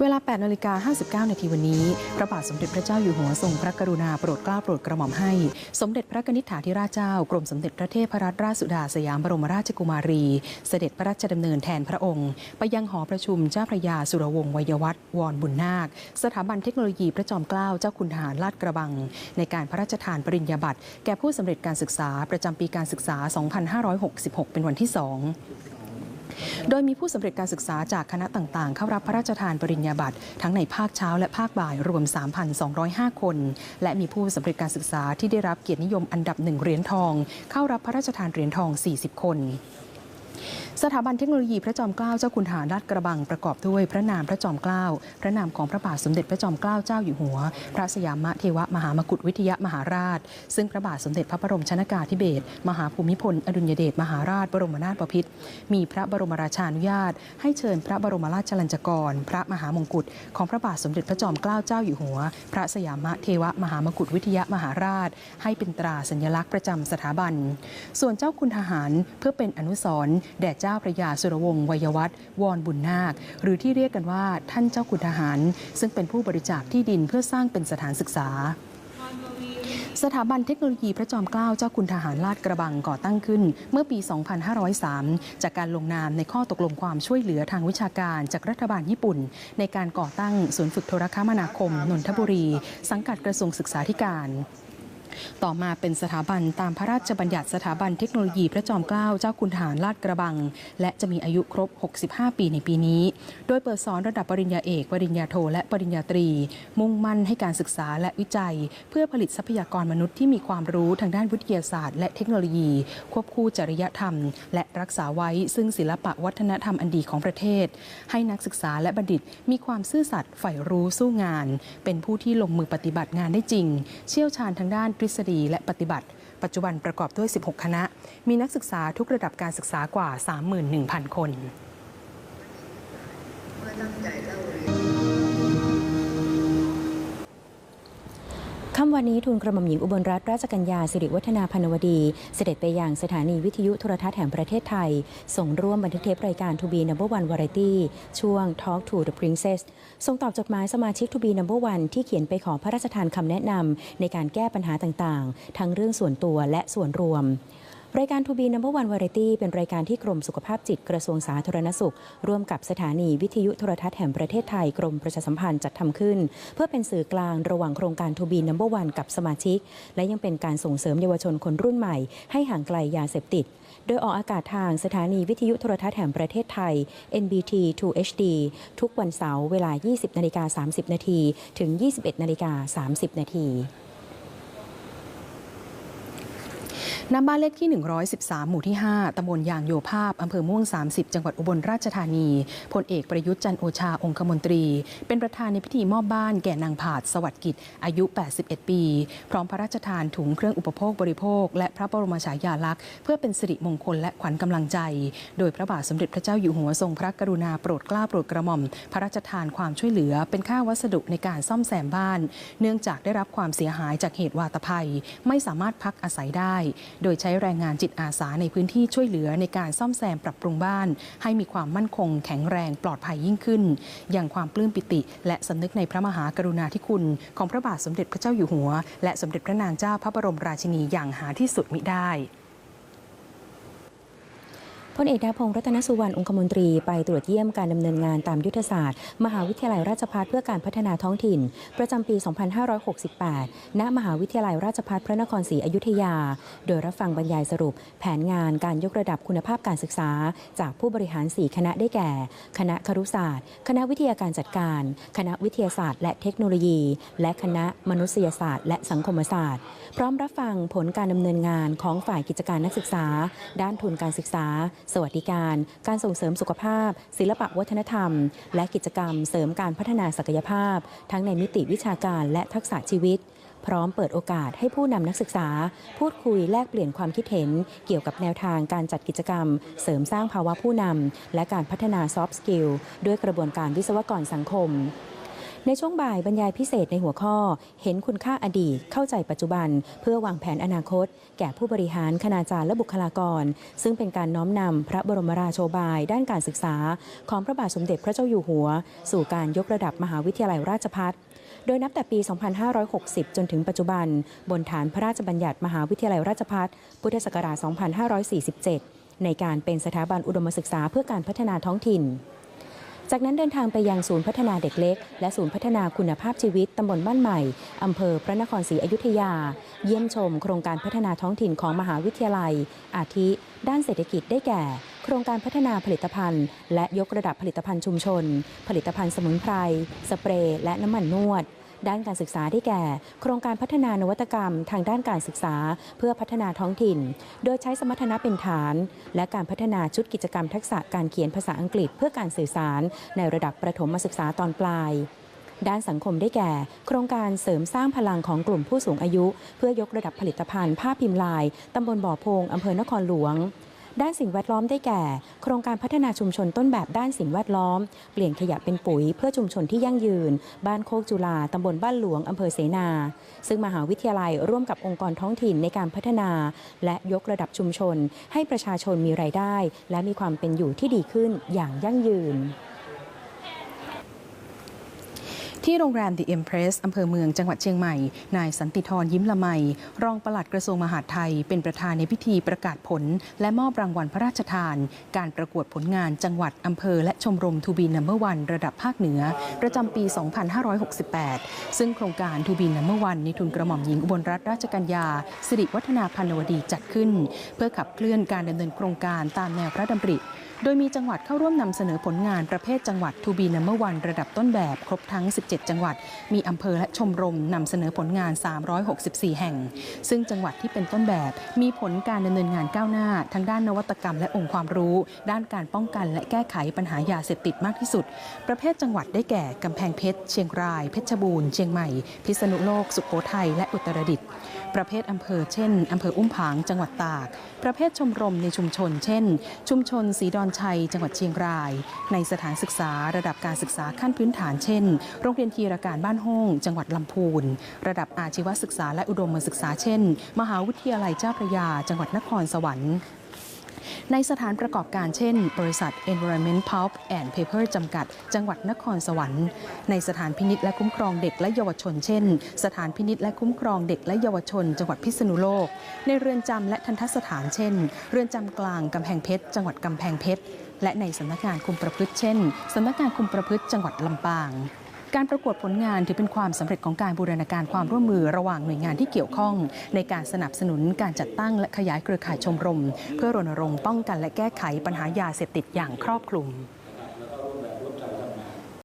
เวลา 8นาฬิกา59 นาทีวันนี้ พระบาทสมเด็จพระเจ้าอยู่หัวทรงพระกรุณาโปรดเกล้าโปรดกระหม่อมให้ สมเด็จพระกนิษฐาธิราชเจ้ากรมสมเด็จพระเทพรัตนราชสุดาสยามบรมราชกุมารี เสด็จพระราชดำเนินแทนพระองค์ ไปยังหอประชุมเจ้าพระยาสุรวงศ์วัยวัฒน์วรบุญนาค สถาบันเทคโนโลยีพระจอมเกล้าเจ้าคุณทหารลาดกระบัง ในการพระราชทานปริญญาบัตรแก่ผู้สำเร็จการศึกษาประจำปีการศึกษา 2566 เป็นวันที่สอง โดยมีผู้สำเร็จการศึกษาจากคณะต่างๆ เข้ารับพระราชทานปริญญาบัตรทั้งในภาคเช้าและภาคบ่ายรวม 3,205 คน และมีผู้สำเร็จการศึกษาที่ได้รับเกียรตินิยมอันดับหนึ่งเหรียญทอง เข้ารับพระราชทานเหรียญทอง 40 คนสถาบันเทคโนโลยีพระจอมเกล้าเจ้าคุณทหารลาดกระบังประกอบด้วยพระนามพระจอมเกล้าพระนามของพระบาทสมเด็จพระจอมเกล้าเจ้าอยู่หัว พระสยามเทวมหามกุฏวิทยามหาราช ซึ่งพระบาทสมเด็จพระบรมชนากาธิเบศรมหาภูมิพลอดุลยเดชมหาราช บรมนาถบพิตรมีพระบรมราชานุญาต ให้เชิญพระบรมราชลัญจกร พระมหามงกุฎของพระบาทสมเด็จพระจอมเกล้าเจ้าอยู่หัว พระสยามเทวมหามกุฏวิทยามหาราช ให้เป็นตราสัญลักษณ์ประจำสถาบัน ส่วนเจ้าคุณทหารเพื่อเป็นอนุสรณ์แด่เจ้า้าพระยาสุรวงศ์วัยวัฒน์วรบุญนาค หรือที่เรียกกันว่าท่านเจ้าคุณทหาร ซึ่งเป็นผู้บริจาคที่ดินเพื่อสร้างเป็นสถานศึกษาสถาบันเทคโนโลยีพระจอมเกล้าเจ้าคุณทหารลาดกระบังก่อตั้งขึ้น เมื่อปี 2503 จากการลงนามในข้อตกลงความช่วยเหลือทางวิชาการจากรัฐบาลญี่ปุ่น ในการก่อตั้งศูนย์ฝึกโทรคมนาคม นนทบุรี สังกัดกระทรวงศึกษาธิการ ต่อมาเป็นสถาบันตามพระราชบัญญัติสถาบันเทคโนโลยีพระจอมเกล้าเจ้าคุณทหารลาดกระบัง และจะมีอายุครบ 65 ปีในปีนี้ โดยเปิดสอนระดับปริญญาเอก ปริญญาโท และปริญญาตรี มุ่งมั่นให้การศึกษาและวิจัย เพื่อผลิตทรัพยากรมนุษย์ที่มีความรู้ทางด้านวิทยาศาสตร์ และเทคโนโลยี ควบคู่จริยธรรม และรักษาไว้ซึ่งศิลปะวัฒนธรรมอันดีของประเทศ ให้นักศึกษาและบัณฑิตมีความซื่อสัตย์ใฝ่รู้สู้งาน เป็นผู้ที่ลงมือปฏิบัติงานได้จริง เชี่ยวชาญทางด้านทฤษฎีและปฏิบัติ ปัจจุบันประกอบด้วย 16 คณะ มีนักศึกษาทุกระดับการศึกษากว่า 31,000 คนค่ำวันนี้ทูลกระหม่อมหญิงอุบลรัตนราชกัญญาสิริวัฒนาพนวดี เสด็จไปยังสถานีวิทยุโทรทัศน์แห่งประเทศไทย ส่งร่วมบันทึกเทปรายการ To be number one variety ช่วง Talk to the Princess ส่งตอบจดหมายสมาชิก To be number one ที่เขียนไปขอพระราชทานคำแนะนำในการแก้ปัญหาต่างๆ ทั้งเรื่องส่วนตัวและส่วนรวม รายการ To be number one variety เป็นรายการที่กรมสุขภาพจิตกระทรวงสาธารณสุข ร่วมกับสถานีวิทยุโทรทัศน์แห่งประเทศไทยกรมประชาสัมพันธ์จัดทำขึ้น เพื่อเป็นสื่อกลางระหว่างโครงการ To be number one กับสมาชิก และยังเป็นการส่งเสริมเยาวชนคนรุ่นใหม่ ให้ห่างไกลยาเสพติด โดยออกอากาศทางสถานีวิทยุโทรทัศน์แห่งประเทศไทย NBT 2 HD ทุกวันเสาร์เวลา 20นาฬิกา30 นาทีถึง 21นาฬิกา30 นาที ณบ้านเลขที่ 113 หมู่ที่ 5ตำบลยางโยภาพ อำเภอม่วง 30 จังหวัดอุบลราชธานี พลเอกประยุทธ์จันโอชาองคมนตรี เป็นประธานในพิธีมอบบ้านแก่นางผาดสวัสดิ์กิจ อายุ 81 ปี พร้อมพระราชทานถุงเครื่องอุปโภคบริโภค และพระบรมฉายาลักษณ์ เพื่อเป็นสิริมงคลและขวัญกำลังใจ โดยพระบาทสมเด็จพระเจ้าอยู่หัวทรงพระกรุณาโปรดเกล้าโปรดกระหม่อม พระราชทานความช่วยเหลือ เป็นค่าวัสดุในการซ่อมแซมบ้าน เนื่องจากได้รับความเสียหายจากเหตุวาตภัย ไม่สามารถพักอาศัยได้โดยใช้แรงงานจิตอาสาในพื้นที่ช่วยเหลือในการซ่อมแซมปรับปรุงบ้าน ให้มีความมั่นคงแข็งแรงปลอดภัยยิ่งขึ้น อย่างความปลื้มปิติ และสำนึกในพระมหากรุณาธิคุณ ของพระบาทสมเด็จพระเจ้าอยู่หัว และสมเด็จพระนางเจ้าพระบรมราชินีอย่างหาที่สุดมิได้ พลเอกดาพงศ์รัตนสุวรรณองคมนตรีไปตรวจเยี่ยมการดำเนินงานตามยุทธศาสตร์ มหาวิทยาลัยราชภัฏเพื่อการพัฒนาท้องถิ่น ประจำปี 2568 ณ มหาวิทยาลัยราชภัฏพระนครศรีอยุธยา โดยรับฟังบรรยายสรุป แผนงานการยกระดับคุณภาพการศึกษา จากผู้บริหาร 4 คณะได้แก่ คณะครุศาสตร์ คณะวิทยาการจัดการ คณะวิทยาศาสตร์ และเทคโนโลยี และคณะมนุษยศาสตร์ และสังคมศาสตร์ พร้อมรับฟังผลการดำเนินงานของฝ่ายกิจการนักศึกษา ด้านทุนการศึกษาสวัสดิการ การส่งเสริมสุขภาพ ศิลปะวัฒนธรรม และกิจกรรมเสริมการพัฒนาศักยภาพ ทั้งในมิติวิชาการและทักษะชีวิต พร้อมเปิดโอกาสให้ผู้นำนักศึกษา พูดคุยแลกเปลี่ยนความคิดเห็น เกี่ยวกับแนวทางการจัดกิจกรรม เสริมสร้างภาวะผู้นำและการพัฒนาซอฟต์สกิลด้วยกระบวนการวิศวกรสังคม ในช่วงบ่ายบรรยายพิเศษในหัวข้อ เห็นคุณค่าอดีต เข้าใจปัจจุบัน เพื่อวางแผนอนาคต แก่ผู้บริหารคณาจารย์และบุคลากร ซึ่งเป็นการน้อมนำพระบรมราโชบาย ด้านการศึกษา ของพระบาทสมเด็จพระเจ้าอยู่หัว สู่การยกระดับมหาวิทยาลัยราชภัฏโดยนับแต่ปี 2560 จนถึงปัจจุบัน บนฐานพระราชบัญญัติมหาวิทยาลัยราชภัฏพุทธศักราช 2547 ในการเป็นสถาบันอุดมศึกษาเพื่อการพัฒนาท้องถิ่น จากนั้นเดินทางไปยังศูนย์พัฒนาเด็กเล็ก และศูนย์พัฒนาคุณภาพชีวิตตำบลบ้านใหม่ อำเภอพระนครศรีอยุธยา เยี่ยมชมโครงการพัฒนาท้องถิ่นของมหาวิทยาลัย อาทิ ด้านเศรษฐกิจได้แก่ โครงการพัฒนาผลิตภัณฑ์ และยกระดับผลิตภัณฑ์ชุมชน ผลิตภัณฑ์สมุนไพร สเปรย์ และน้ำมันนวด ด้านการศึกษาได้แก่ โครงการพัฒนานวัตกรรม ทางด้านการศึกษา เพื่อพัฒนาท้องถิ่น โดยใช้สมรรถนะเป็นฐาน และการพัฒนาชุดกิจกรรมทักษะการเขียนภาษาอังกฤษ เพื่อการสื่อสาร ในระดับประถมศึกษาตอนปลายด้านสังคมได้แก่ โครงการเสริมสร้างพลังของกลุ่มผู้สูงอายุ เพื่อยกระดับผลิตภัณฑ์ ผ้าพิมพ์ลาย ตำบลบ่อพง อำเภอนครหลวง ด้านสิ่งแวดล้อมได้แก่ โครงการพัฒนาชุมชนต้นแบบด้านสิ่งแวดล้อม เปลี่ยนขยะเป็นปุ๋ยเพื่อชุมชนที่ยั่งยืน บ้านโคกจุฬาตำบลบ้านหลวงอำเภอเสนา ซึ่งมหาวิทยาลัยร่วมกับองค์กรท้องถิ่นในการพัฒนา และยกระดับชุมชน ให้ประชาชนมีรายได้ และมีความเป็นอยู่ที่ดีขึ้นอย่างยั่งยืน ที่โรงแรม The Empress อำเภอเมืองจังหวัดเชียงใหม่ นายสันติธรยิ้มละไม รองปลัดกระทรวงมหาดไทย เป็นประธานในพิธีประกาศผล และมอบรางวัลพระราชทาน การประกวดผลงานจังหวัดอำเภอและชมรมทูบีนัมเบอร์วันระดับภาคเหนือ ประจำปี 2568 ซึ่งโครงการทูบีนัมเบอร์วันในทุนกระหม่อมหญิงอุบลรัตนราชกัญญาสิริวัฒนาพันวดีจัดขึ้น เพื่อขับเคลื่อนการดำเนินโครงการตามแนวพระดำริ โดยมีจังหวัดเข้าร่วมนำเสนอผลงานประเภทจังหวัดทูบีนัมเบอร์วันระดับต้นแบบครบทั้ง 17 จังหวัด มีอำเภอและชมรมนำเสนอผลงาน 364 แห่ง ซึ่งจังหวัดที่เป็นต้นแบบมีผลการดำเนินงานก้าวหน้า ทั้งด้านนวัตกรรมและองค์ความรู้ ด้านการป้องกันและแก้ไขปัญหายาเสพติดมากที่สุด ประเภทจังหวัดได้แก่กำแพงเพชร เชียงราย เพชรบูรณ์ เชียงใหม่ พิษณุโลก สุโขทัย และอุตรดิตถ์ประเภทอำเภอเช่นอำเภออุ้มผาง จังหวัดตาก ประเภทชมรมในชุมชน เช่น ชุมชนสีดอนชัย จังหวัดเชียงราย ในสถานศึกษาระดับการศึกษาขั้นพื้นฐานเช่น โรงเรียนทีรการบ้านห้อง จังหวัดลำพูน ระดับอาชีวศึกษาและอุดมศึกษาเช่น มหาวิทยาลัยเจ้าพระยา จังหวัดนครสวรรค์ ในสถานประกอบการเช่น บริษัท Environment Pulp and Paper จำกัด จังหวัดนครสวรรค์ ในสถานพินิษและคุ้มครองเด็กและเยาวชน เช่น สถานพินิษและคุ้มครองเด็กและเยาวชน จังหวัดพิษณุโลก ในเรือนจำและทันทสถานเช่น เรือนจำกลางกำแพงเพชร จังหวัดกำแพงเพชร และในสำนักงานคุมประพฤติเช่นสำนักงานคุมประพฤติจังหวัดลำปาง การประกวดผลงานถือเป็นความสำเร็จของการบูรณาการความร่วมมือระหว่างหน่วยงานที่เกี่ยวข้อง ในการสนับสนุนการจัดตั้งและขยายเครือข่ายชมรม เพื่อรณรงค์ป้องกันและแก้ไขปัญหายาเสพติดอย่างครอบคลุม